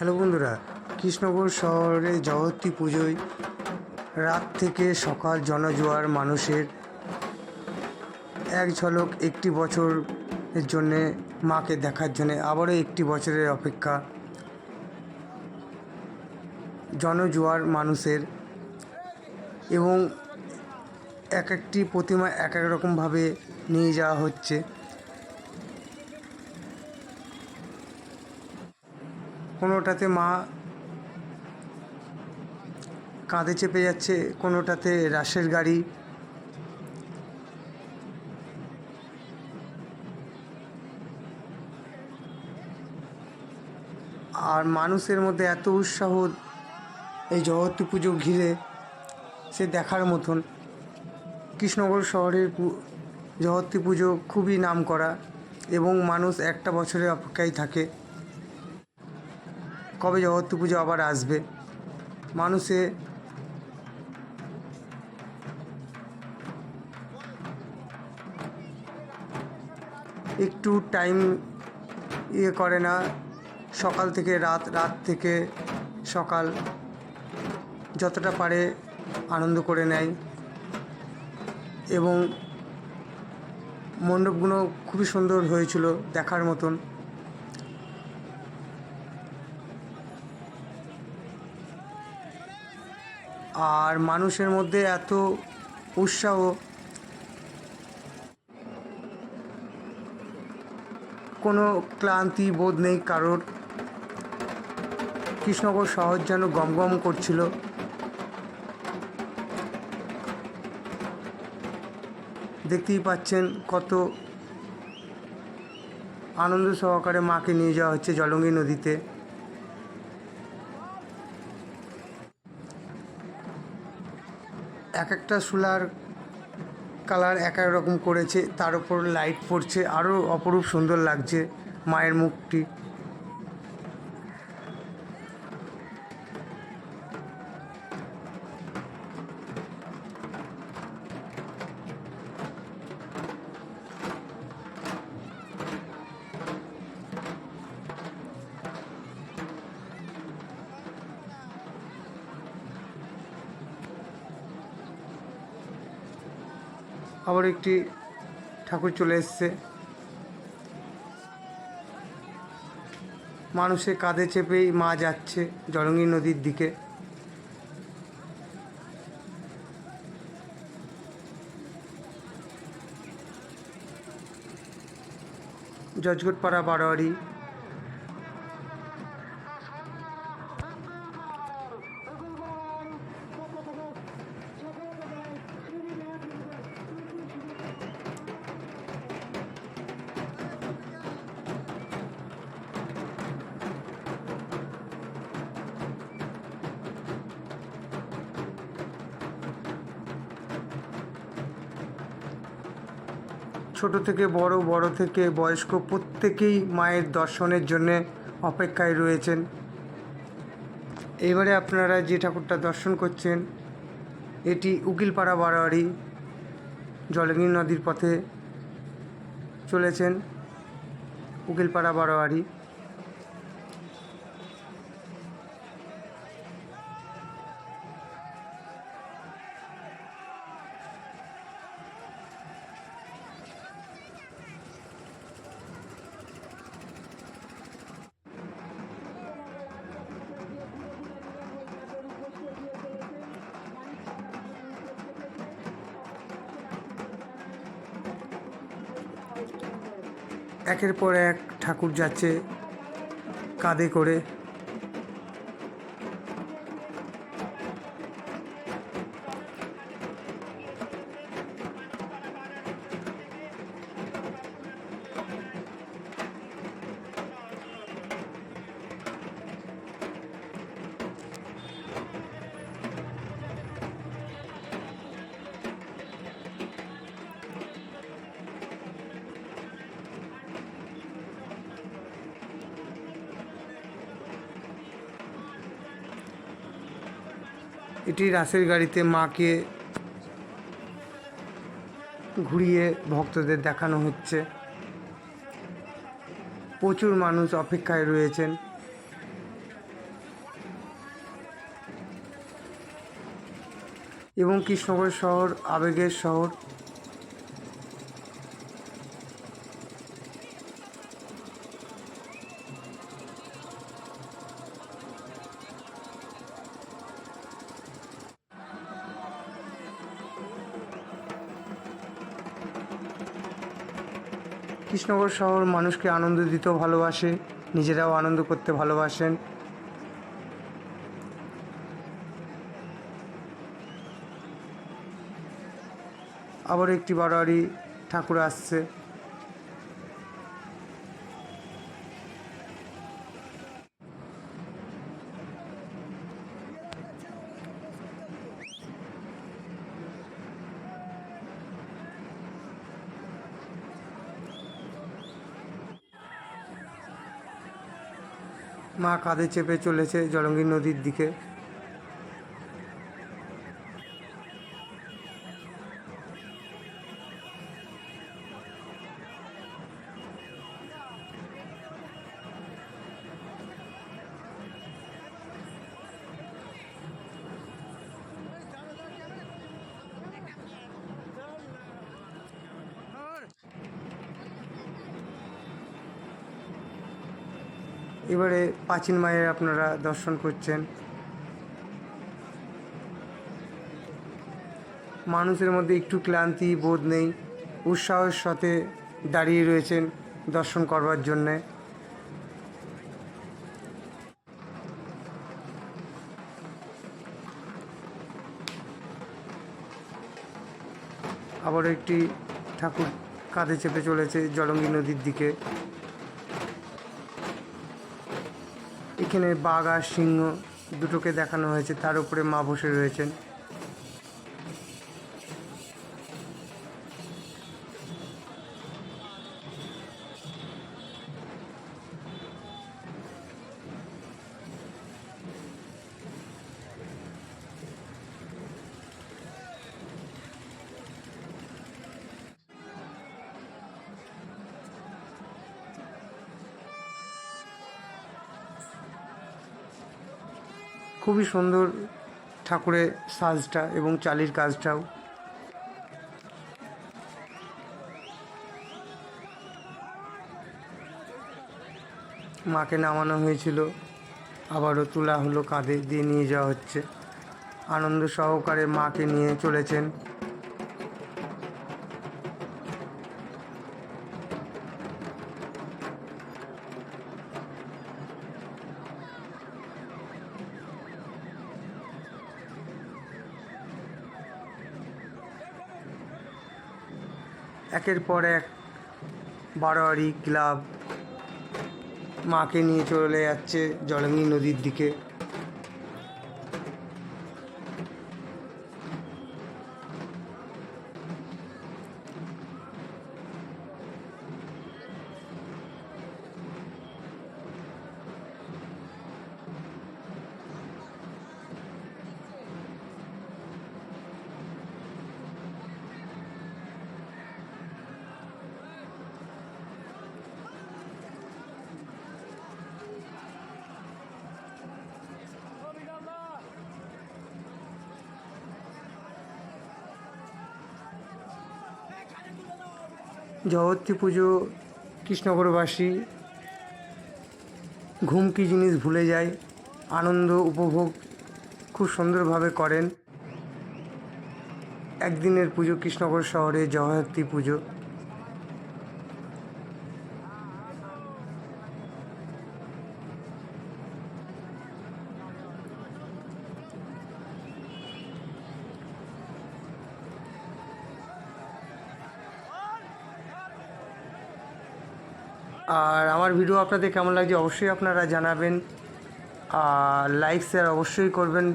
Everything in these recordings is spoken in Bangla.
হ্যালো বন্ধুরা, কৃষ্ণনগর শহরে জগত্রী পুজোয় রাত থেকে সকাল জনজোয়ার মানুষের এক ঝলক একটি বছরের জন্যে মাকে দেখার জন্যে আবারও একটি বছরের অপেক্ষা জনজোয়ার মানুষের এবং এক একটি প্রতিমা এক এক রকমভাবে নিয়ে যাওয়া হচ্ছে। কোনোটাতে মা কাঁধে চেপে যাচ্ছে, কোনোটাতে রাসের গাড়ি। আর মানুষের মধ্যে এত উৎসাহ এই জগতী পুজো ঘিরে, সে দেখার মতন। কৃষ্ণনগর শহরের জগত্রী পুজো খুবই নাম করা এবং মানুষ একটা বছরের অপেক্ষায় থাকে। কবে জগত্রী পুজো আবার আসবে? মানুষে একটু টাইম ইয়ে করে না। সকাল থেকে রাত রাত থেকে সকাল যতটা পারে আনন্দ করে নেয়। এবং মণ্ডপগুলো খুবই সুন্দর হয়েছিল দেখার মতন। আর মানুষের মধ্যে এত উৎসাহ। কোনো ক্লান্তি বোধ নেই কারোর। কৃষ্ণনগর শহর যেন গমগম করছিল। দেখতেই পাচ্ছেন কত আনন্দ সহকারে মাকে নিয়ে যাওয়া হচ্ছে জলঙ্গি নদীতে। এক একটা সুলার কালার এক এক রকম করেছে, তার উপর লাইট পড়ছে আরও অপরূপ সুন্দর লাগছে মায়ের মুখটি। আবার একটি ঠাকুর চলে এসছে। মানুষের কাঁধে চেপেই মা যাচ্ছে জলঙ্গি নদীর দিকে। জজগটপাড়া বারোয়ারি ছোট থেকে বড় বড় থেকে বয়স্ক প্রত্যেকেই মায়ের দর্শনের জন্যে অপেক্ষায় রয়েছেন। এবারে আপনারা যে ঠাকুরটা দর্শন করছেন, এটি উকিলপাড়া বারোয়ারি জলঙ্গি নদীর পথে চলেছেন উকিলপাড়া বারোয়ারি। একের পর এক ঠাকুর যাচ্ছে কাঁধে করে। এটি রাসের গাড়িতে মাকে ঘুরিয়ে ভক্তদের দেখানো হচ্ছে। প্রচুর মানুষ অপেক্ষায় রয়েছেন। এবং কৃষ্ণগড় শহর, আবেগের শহর কৃষ্ণগড় শহর মানুষকে আনন্দ দিতেও ভালোবাসে, নিজেরাও আনন্দ করতে ভালোবাসেন। আবার একটি বারোয়ারি ঠাকুর আসছে। মা কাঁধে চেপে চলেছে জলঙ্গি নদীর দিকে। এবারে প্রাচীন মায়ের আপনারা দর্শন করছেন। মানুষের মধ্যে একটু ক্লান্তি, বোধ নেই, উৎসাহের সাথে দাঁড়িয়ে রয়েছেন দর্শন করবার জন্যে। আবার একটি ঠাকুর কাঁধে চেপে চলেছে জলঙ্গি নদীর দিকে। এখানে বাঘ আর সিংহ দুটোকে দেখানো হয়েছে। তার উপরে মা বসে রয়েছেন। খুবই সুন্দর ঠাকুরের সাজটা এবং চালির কাজটাও। মাকে নামানো হয়েছিল, আবারও তোলা হলো কাঁধে দিয়ে নিয়ে যাওয়া হচ্ছে। আনন্দ সহকারে মাকে নিয়ে চলেছেন। একের পর এক বারোয়ারি ক্লাব মাকে নিয়ে চলে যাচ্ছে জলঙ্গি নদীর দিকে। জগত্রী পুজো, কৃষ্ণগড়বাসী, ঘুম কি জিনিস ভুলে যায়, আনন্দ উপভোগ খুব সুন্দরভাবে করেন। একদিনের পুজো কৃষ্ণগড় শহরে জগদ্ধাত্রী পুজো। আর আমার ভিডিও আপনাদের কেমন লাগছে অবশ্যই আপনারা জানাবেন। আর লাইক শেয়ার অবশ্যই করবেন।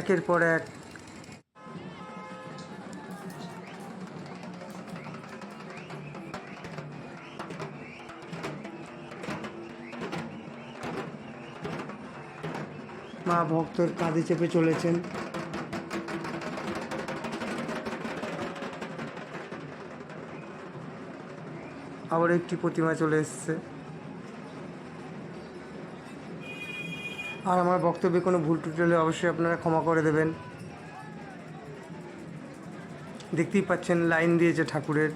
একের পর এক। মা ভক্তর কাঁধে চেপে চলেছেন। আবার একটি প্রতিমা চলে এসছে। আর আমার বক্তব্যে কোনো ভুল টুটি হলে অবশ্যই আপনারা ক্ষমা করে দেবেন। দেখতেই পাচ্ছেন লাইন দিয়েছে ঠাকুরের।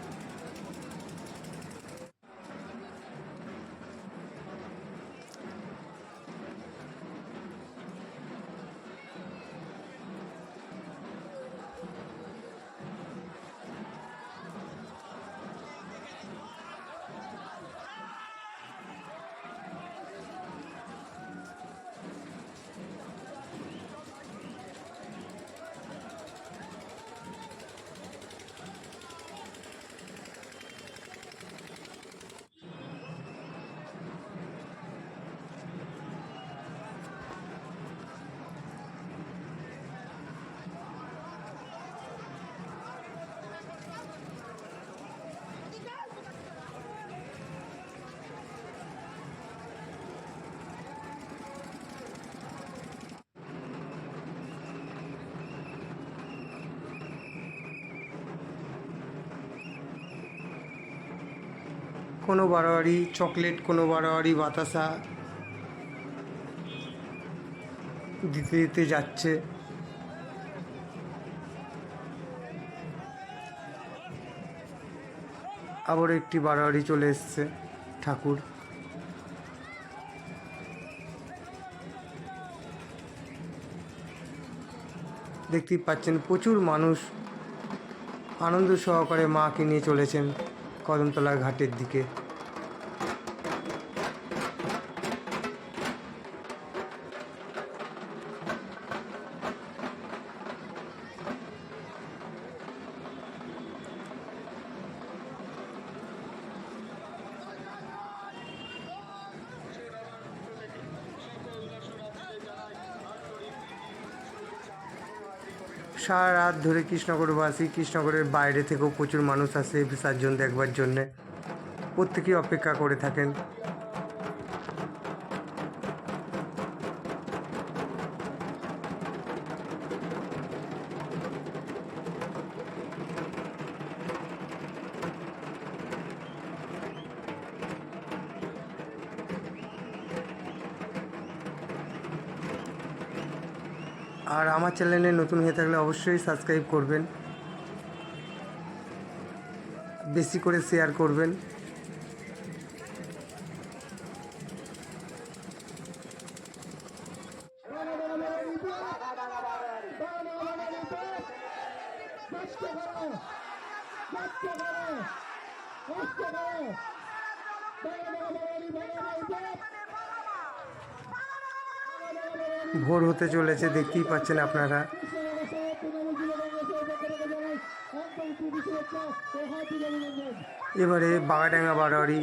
কোনো বারোয়ারি, চকলেট কোনো বারোয়ারি, বাতাসা দিতে দিতে যাচ্ছে। আবার একটি বারোয়ারি চলে এসছে ঠাকুর। দেখতেই পাচ্ছেন প্রচুর মানুষ আনন্দ সহকারে মাকে নিয়ে চলেছেন কদমতলা ঘাটের দিকে। সারা রাত ধরে কৃষ্ণনগরবাসী কৃষ্ণনগরের বাইরে থেকেও প্রচুর মানুষ আসে বিসর্জন দেখবার জন্যে। প্রত্যেকেই অপেক্ষা করে থাকেন। আর আমার চ্যানেলে নতুন হয়ে থাকলে অবশ্যই সাবস্ক্রাইব করবেন। বেশি করে শেয়ার করবেন। ভোর হতে চলেছে, দেখতেই পাচ্ছেন আপনারা। এবারে বাগাডাঙ্গা বারোয়ারি।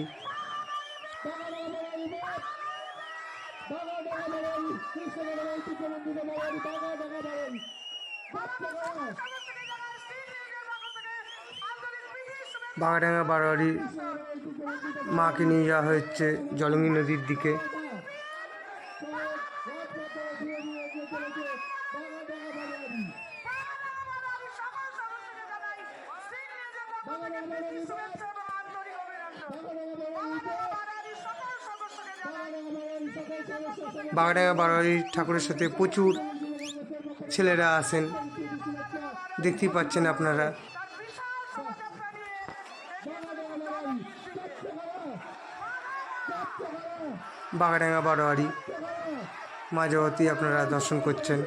বাগাডাঙ্গা বারোয়ারি মাকে নিয়ে যাওয়া হচ্ছে জলঙ্গি নদীর দিকে। বাগাডাঙ্গা বারোয়ারি ঠাকুরের সাথে প্রচুর ছেলেরা আসেন দেখতেই পাচ্ছেন আপনারা। বাগাডাঙ্গা বারোয়ারি মা আপনারা দর্শন করছেন।